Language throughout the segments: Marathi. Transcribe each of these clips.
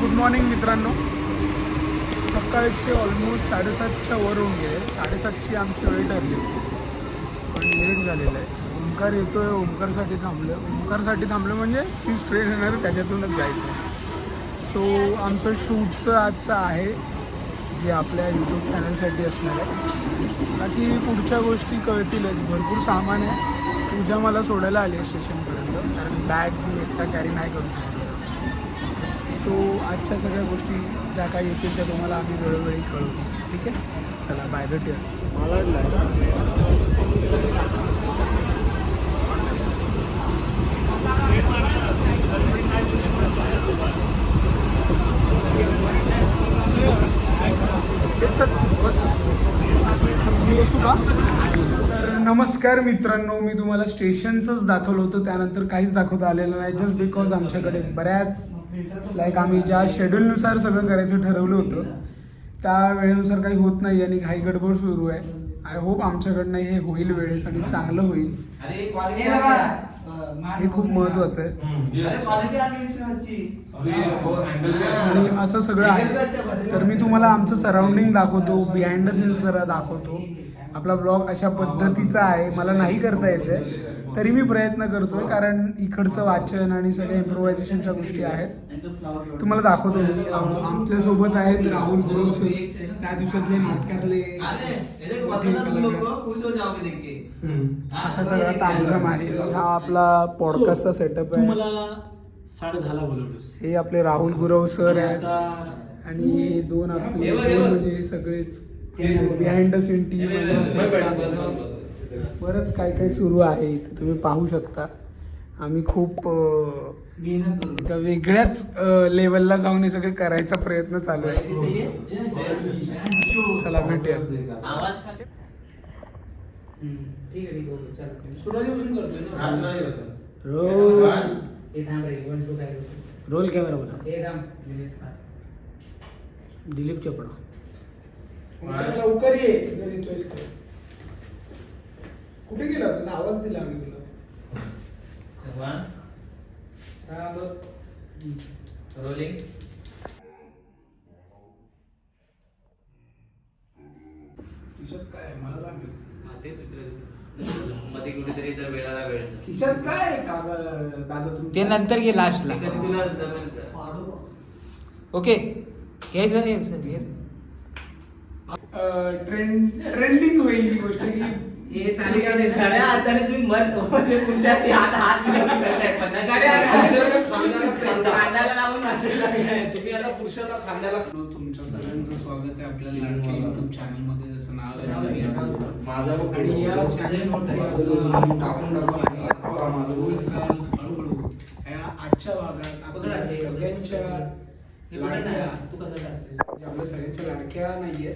गुड मॉर्निंग मित्रांनो. सकाळचे ऑलमोस्ट साडेसातच्या वर होऊन गेले. साडेसातची आमची वेळ ठरली. पण लेट झालेलं आहे. ओंकार येतोय ओंकारसाठी थांबलं ओंकारसाठी थांबलं म्हणजे तीच ट्रेन येणार त्याच्यातूनच जायचं सो आमचं शूटचं आजचं आहे जे आपल्या यूट्यूब चॅनलसाठी असणार आहे. बाकी पुढच्या गोष्टी कळतीलच. भरपूर सामान आहे. पूजा मला सोडायला आली आहे स्टेशनपर्यंत कारण बॅग मी एकटा कॅरी नाही करू शकतो. सो आजच्या सगळ्या गोष्टी ज्या काही येतील त्या तुम्हाला आम्ही वेळोवेळी कळूच ठीक आहे? चला बाय भेटूया. तर नमस्कार मित्रांनो मी तुम्हाला स्टेशनचंच दाखवलं होतं त्यानंतर काहीच दाखवता आलेलं नाही जस्ट बिकॉज आमच्याकडे बऱ्याच लाईक आम्ही ज्या शेड्यूलनुसार सगळं करायचं ठरवलं होतं त्या वेळेनुसार काही होत नाही आणि घाई गडबड सुरू आहे. आय होप आमच्याकडनं हे होईल वेळेसाठी चांगलं होईल. हे खूप महत्त्वाचं आहे. अरे क्वालिटी आली इन्शुरन्सची आणि असं सगळं आहे. तर मी तुम्हाला आमचं सराउंडिंग दाखवतो बिहाइंड द सीन्स जरा दाखवतो. आपला ब्लॉग अशा पद्धतीचा आहे. मला नाही करता येते तरी मी प्रयत्न करतोय कारण इकडचं वाचन आणि सगळ्या इम्प्रोव्हायझेशनच्या गोष्टी आहेत. तुम्हाला दाखवतो मी. आमच्यासोबत आहेत राहुल गुरव सर त्या दिवसातले नाटकातले हो असा सगळा तामझाम आहे. हा आपला पॉडकास्टचा सेटअप तू आहे हे आपले राहुल गुरव सर आहेत. आणि हे दोन आपले. म्हणजे सगळे बिहाइंड द सीन टीम हे बघ, हे बघ, हे बघ. बरंच काय काय सुरू आहे इथे तुम्ही पाहू शकता. आम्ही खूप एका वेगळ्याच लेवलला जाऊन हे सगळं करायचा प्रयत्न चालू आहे. है चला भेटूया. रोल हे कॅमेरा थांब दिलीप चोपडा. लवकर ये. कुठे गेला तुझा आवाज दिला आम्ही तुला. हा बघ. रोलिंग. खिशात काय आहे? मला काय माहिती. ते तुझं मध्ये कुठेतरी जर वेळाला वेळ खिशात काय आहे? कागद दादा? ते नंतर घे लास्टला कधी तुला जमेल तर. ओके. घ्यायचं घ्यायचं घ्यायचं अं, ट्रेंड ट्रेंडिंग होईल ही गोष्ट की हे नाही. खऱ्या हाताने तुम्ही मत मध्ये पुरुषाची हात हात लावून करताय. पन्नास खऱ्या हाताने पुरुषाच्या खांद्याला खांदा. खांद्याला लावून हात तुम्ही आता पुरुषाला खांद्याला तुमच्या सगळ्यांचं स्वागत आहे आपल्या लाडक्या युट्यूब चॅनलमध्ये जसं नाव आहे माझा बघ आणि या टाकून टाकू आहे. बोलचाल हळूहळू. आजच्या भागात. सगळ्यांच्या हे लाडक्या तू कसं म्हणजे आपल्या सगळ्यांच्या लाडक्या नाहीयेत.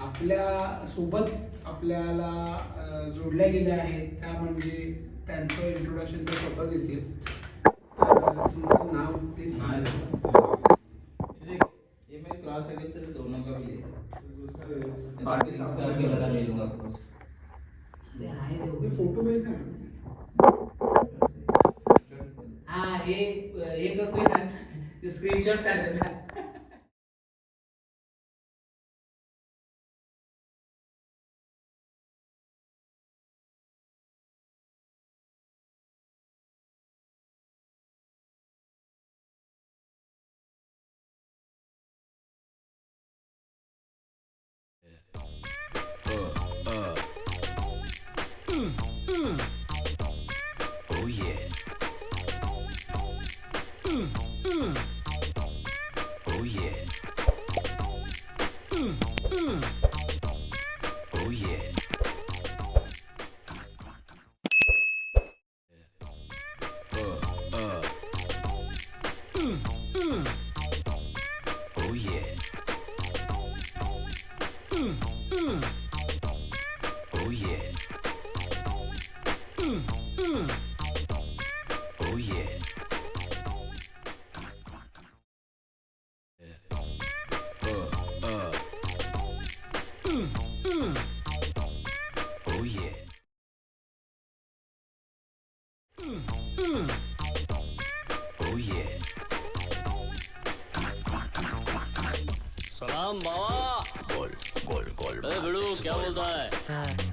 आपल्यासोबत आपल्याला जोडल्या गेल्या आहेत त्या म्हणजे त्यांचं इंट्रोडक्शन ते स्वतः देतील. तर तुमचं नाव ते. ये मैं दोनों का भी है लगा ले लूंगा क्रॉस. हे फोटो भेज ना हा हे हे करतोय ना. स्क्रीनशॉट काढतो ना Mm. Oh yeah. Come on, come on, come on, come on, come on. सलाम बाबा गोल गोल गोल ए भिड़ू क्या बोलता है